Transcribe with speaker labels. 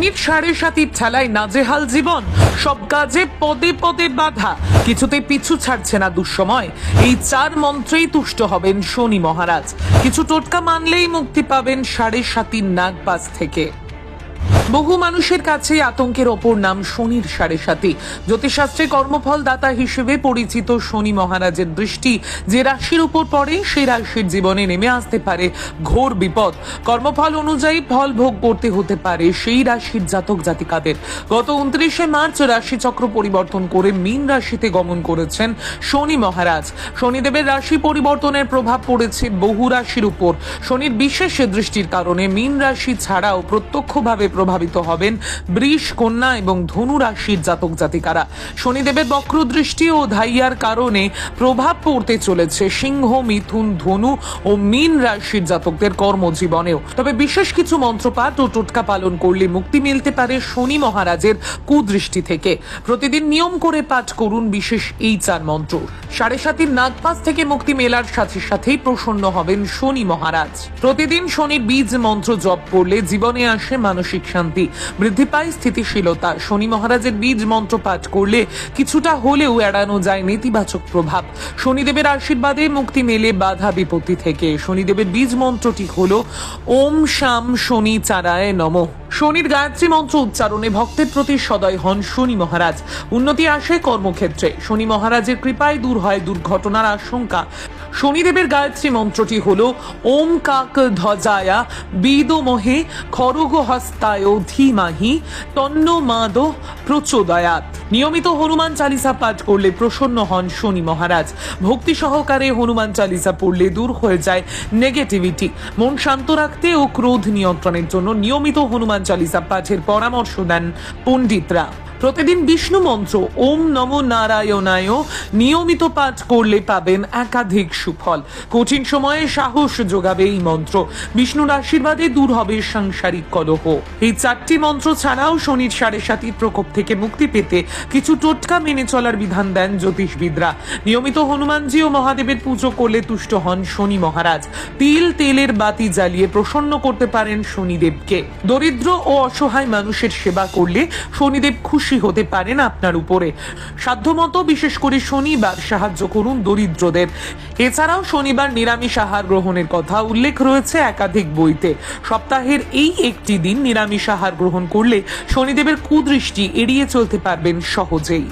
Speaker 1: শনির সাড়ে সাতির ঠেলায় নাজেহাল জীবন। সব কাজে পদে পদে বাধা। কিছুতে পিছু ছাড়ছে না দুঃসময়। এই চার মন্ত্রেই তুষ্ট হবেন শনি মহারাজ। কিছু টোটকা মানলেই মুক্তি পাবেন সাড়ে সাতির নাগপাস থেকে। বহু মানুষের কাছে আতঙ্কের অপর নাম শনির সাড়ে সাথী জ্যোতিষশাস্ত্রে কর্মফল দাতা হিসেবে পরিচিত শনি মহারাজের দৃষ্টি যে রাশির উপর পড়ে, সেই রাশির জীবনে নেমে আসতে পারে ঘোর বিপদ। কর্মফল অনুযায়ী ফল ভোগ করতে হতে পারে সেই রাশির জাতক জাতিকাদের। গত উনত্রিশে মার্চ রাশিচক্র পরিবর্তন করে মীন রাশিতে গমন করেছেন শনি মহারাজ। শনিদেবের রাশি পরিবর্তনের প্রভাব পড়েছে বহু রাশির উপর। শনির বিশেষ দৃষ্টির কারণে মীন রাশি ছাড়াও প্রত্যক্ষভাবে প্রভাবিত হবেন বৃষ, কন্যা এবং ধনু রাশির জাতক জাতিকারা। শনিদেবের বক্র দৃষ্টি ও ধাইয়ার কারণে প্রভাব পড়তে চলেছে সিংহ, মিথুন, ধনু ও মীন রাশির জাতকদের কর্মজীবনেও। তবে বিশেষ কিছু মন্ত্রপাঠ ও টোটকা পালন করলে মুক্তি মিলতে পারে শনি মহারাজের কুদৃষ্টি থেকে। প্রতিদিন নিয়ম করে পাঠ করুন বিশেষ এই চার মন্ত্র। সাড়ে সাতির নাগপাস থেকে মুক্তি মেলার সাথে সাথেই প্রসন্ন হবেন শনি মহারাজ। প্রতিদিন শনির বীজ মন্ত্র জপ করলে জীবনে আসে মানসিক শান্তি। বৃদ্ধি পায় স্থিতিশীলতা। শনি মহারাজের বীজ মন্ত্র পাঠ করলে কিছুটা হলেও এড়ানো যায় নেতিবাচক প্রভাব। শনিদেবের আশীর্বাদে মুক্তি মেলে বাধা বিপত্তি থেকে। শনিদেবের বীজ মন্ত্রটি হল, ওম শাম শনি চারায় নমঃ। শনির গায়ত্রী মন্ত্র উচ্চারণে ভক্তের প্রতি সদয় হন শনি মহারাজ। উন্নতি আসে কর্মক্ষেত্রে। শনি মহারাজের কৃপায় দূর হয় দুর্ঘটনার আশঙ্কা। শনিদেবের গায়ত্রী মন্ত্রটি হল, ওম কাক ধ্বজায়া বিদোমহে খরগ হস্তায় ধীমাহি তন্ন মাদ প্রচোদয়াত। নিয়মিত হনুমান চালিসা পাঠ করলে প্রসন্ন হন শনি মহারাজ। ভক্তি সহকারে হনুমান চালিসা পড়লে দূর হয়ে যায় নেগেটিভিটি। মন শান্ত রাখতে ও ক্রোধ নিয়ন্ত্রণের জন্য নিয়মিত হনুমান চালিসা পাঠের পরামর্শ দেন পণ্ডিতরা। প্রতিদিন বিষ্ণু মন্ত্র, ওম নমো নারায়ণায় নিয়মিত পাঠ করলে পাবেন একাধিক সুফল। কঠিন সময়ে সাহস যোগাবে এই মন্ত্র। বিষ্ণুর আশীর্বাদে দূর হবে সাংসারিক কলহ। এই চারটি মন্ত্র ছাড়াও শনির সাড়ে সাতির প্রকোপ থেকে মুক্তি পেতে কিছু টোটকা মেনে চলার বিধান দেন জ্যোতিষবিদরা। নিয়মিত হনুমানজি ও মহাদেবের পুজো করলে তুষ্ট হন শনি মহারাজ। তিল তেলের বাতি জ্বালিয়ে প্রসন্ন করতে পারেন শনিদেবকে। দরিদ্র ও অসহায় মানুষের সেবা করলে শনিদেব খুশি হতে পারেন আপনার উপরে। সাধ্যমতো বিশেষ করে শনিবার সাহায্য করুন দরিদ্রদের। এছাড়াও শনিবার নিরামিষ আহার গ্রহণের কথা উল্লেখ রয়েছে একাধিক বইতে। সপ্তাহের এই একটি দিন নিরামিষ আহার গ্রহণ করলে শনিদেবের কুদৃষ্টি এড়িয়ে চলতে পারবেন সহজেই।